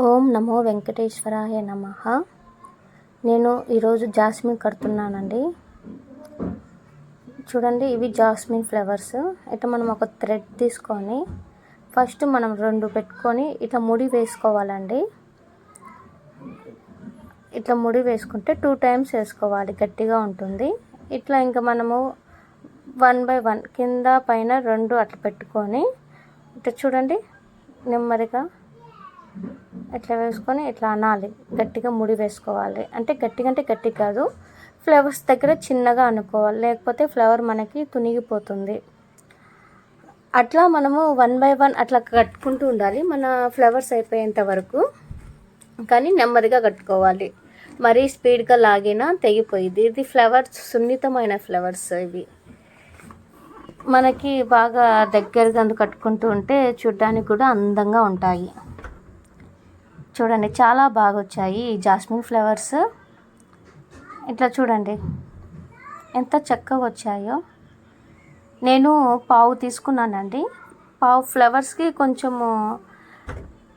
ఓం నమో వెంకటేశ్వరాయ నమ. నేను ఈరోజు జాస్మిన్ కడుతున్నానండి. చూడండి ఇవి జాస్మిన్ ఫ్లవర్స్. ఇట్లా మనం ఒక థ్రెడ్ తీసుకొని ఫస్ట్ మనం రెండు పెట్టుకొని ఇట్లా ముడి వేసుకోవాలండి. ఇట్లా ముడి వేసుకుంటే టూ టైమ్స్ వేసుకోవాలి గట్టిగా ఉంటుంది. ఇట్లా ఇంకా మనము వన్ బై వన్ కింద పైన రెండు అట్లా పెట్టుకొని ఇట్లా చూడండి నెమ్మదిగా ఇట్లా వేసుకొని ఇట్లా అనాలి? గట్టిగా ముడి వేసుకోవాలి. అంటే గట్టిగా అంటే గట్టి కాదు. ఫ్లవర్స్ దగ్గర చిన్నగా అనుకోవాలి. లేకపోతే ఫ్లవర్ మనకి తునిగిపోతుంది. అట్లా మనము వన్ బై వన్ అట్లా కట్టుకుంటూ ఉండాలి. మన ఫ్లవర్స్ అయిపోయేంత వరకు. కానీ నెమ్మదిగా కట్టుకోవాలి. మరీ స్పీడ్గా లాగినా తెగిపోయింది ఇది ఫ్లవర్స్ సున్నితమైన ఫ్లవర్స్ ఇవి. మనకి బాగా దగ్గరగా అందు కట్టుకుంటూ ఉంటే చూడ్డానికి కూడా అందంగా ఉంటాయి. చూడండి చాలా బాగా వచ్చాయి ఈ జాస్మిన్ ఫ్లవర్స్. ఇట్లా చూడండి ఎంత చక్కగా వచ్చాయో. నేను పావు తీసుకున్నానండి. పావు ఫ్లవర్స్కి కొంచెము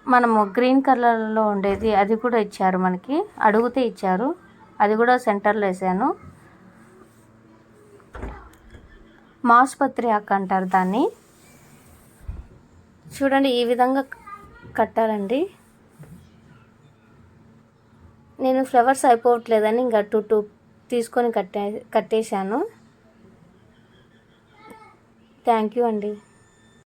మనము గ్రీన్ కలర్లో ఉండేది అది కూడా ఇచ్చారు మనకి. అడుగుతే ఇచ్చారు అది కూడా సెంటర్లో వేసాను. మాస్పత్రి ఆకు అంటారు దాన్ని. చూడండి ఈ విధంగా కట్టాలండి. నేను ఫ్లవర్స్ అయిపోవట్లేదని ఇంకా టూ టూ తీసుకొని కట్టే కట్టేశాను. థ్యాంక్ యూ అండి.